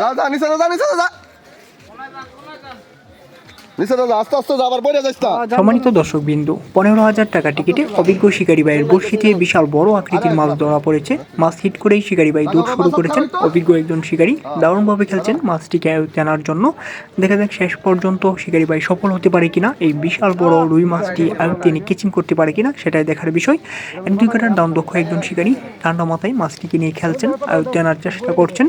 যা যা নিচে যা, যা নিচে সম্মানিত দর্শক বিন্দু পনেরো হাজার টাকা টিকিটে অভিজ্ঞ শিকারী ভাইয়ের বর্ষিতে বিশাল বড় আকৃতির মাছ ধরা পড়েছে। মাছ হিট করেই শিকারী ভাই দৌড় শুরু করেছেন। অভিজ্ঞ একজন শিকারী দারুণভাবে খেলছেন মাছটিকে জানার জন্য। দেখা যাক শেষ পর্যন্ত শিকারী ভাই সফল হতে পারে কিনা। এই বিশাল বড় রুই মাছটি এনে কেচিং করতে পারে কিনা সেটাই দেখার বিষয়। এক দুই কাটার দাম দক্ষ একজন শিকারী ঠান্ডা মাথায় মাছটিকে নিয়ে খেলছেন, আয়ত্তে আনার চেষ্টা করছেন।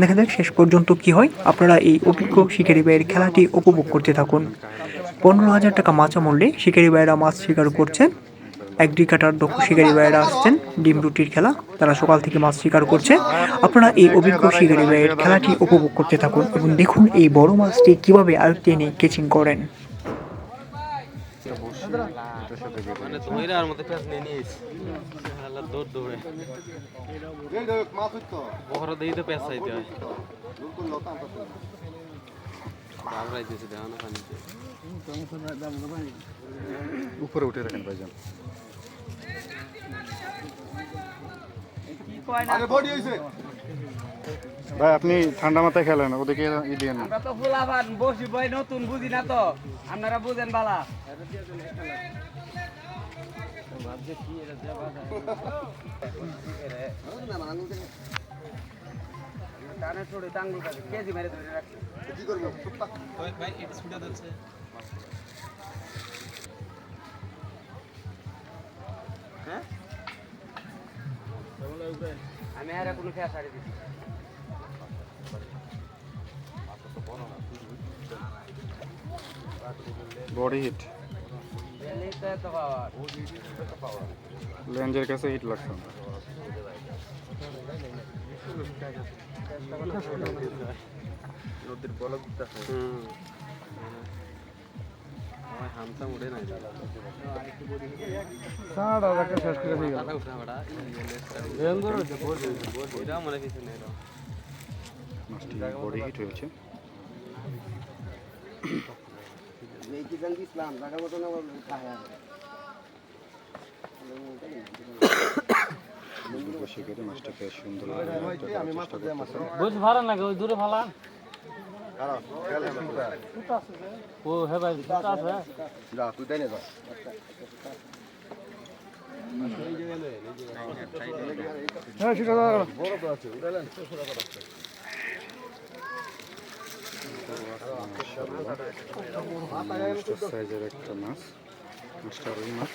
দেখা যাক শেষ পর্যন্ত কি হয়। আপনারা এই অভিজ্ঞ শিকারী ভাইয়ের খেলাটি উপভোগ করতে থাকুন। পনেরো হাজার টাকা মাছ মূল্যে শিকারি ভাইয়েরা মাছ শিকার করছেন। এক দুই কাটার দক্ষ শিকারি ভাইয়েরা আসছেন ডিম রুটির খেলা তারা সকাল থেকে মাছ শিকার করছে। আপনারা এই অভিজ্ঞ শিকারি ভাইয়ের খেলাটি উপভোগ করতে থাকুন এবং দেখুন এই বড় মাছটি কীভাবে আয়ত্তে এনে কেচিং করেন। মানে আর মধ্যে পেঁচ নিয়ে নিয়েছি আল্লাহ দৌড় দৌড়ে বহরা দিয়ে তো পেঁচ চাইতে হয় না পানিতে উপরে উঠে রাখেন ভাইজান। ভাই আপনি ঠান্ডা মাথায় খেলেন ওদিকে ই দিয়ে না আমরা তো ফুলাবান বসি বই নতুন বুঝি না তো। আপনারা বুঝেন বালা। টানে ছড়ে টাঙ্গুল কাছে কেজি মেরে ধরে রাখছি আমি আর কোনো খেয়া ছাড়ি দিচ্ছি বডি হিট লেন্সের কাছে হিট লাগছে। নদীর বলক হুম আমার হামতা উড়ে নাই সাড়া রাখা শেষ করে দিয়ে দাদা উঠা বড়া এটা মনে কিছু নেই রে। মাছটি বডি হিট হয়েছে। এই কি জানি ইসলাম জায়গা মতো না খায় শিকারি মাছটাকে সুন্দর বুঝ ভাড়া লাগে ওই দূরে ভাড়া ও হে ভাই আছে যা তুই দেয় না যা সাইজের একটা মাছ। মাছটা রুই মাছ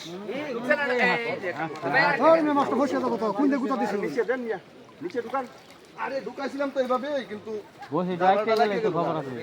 নিচে ঢুকান আরে ঢুকাইছিলাম তো এইভাবে কিন্তু বসে যাইতে গেলে তো খবর আছে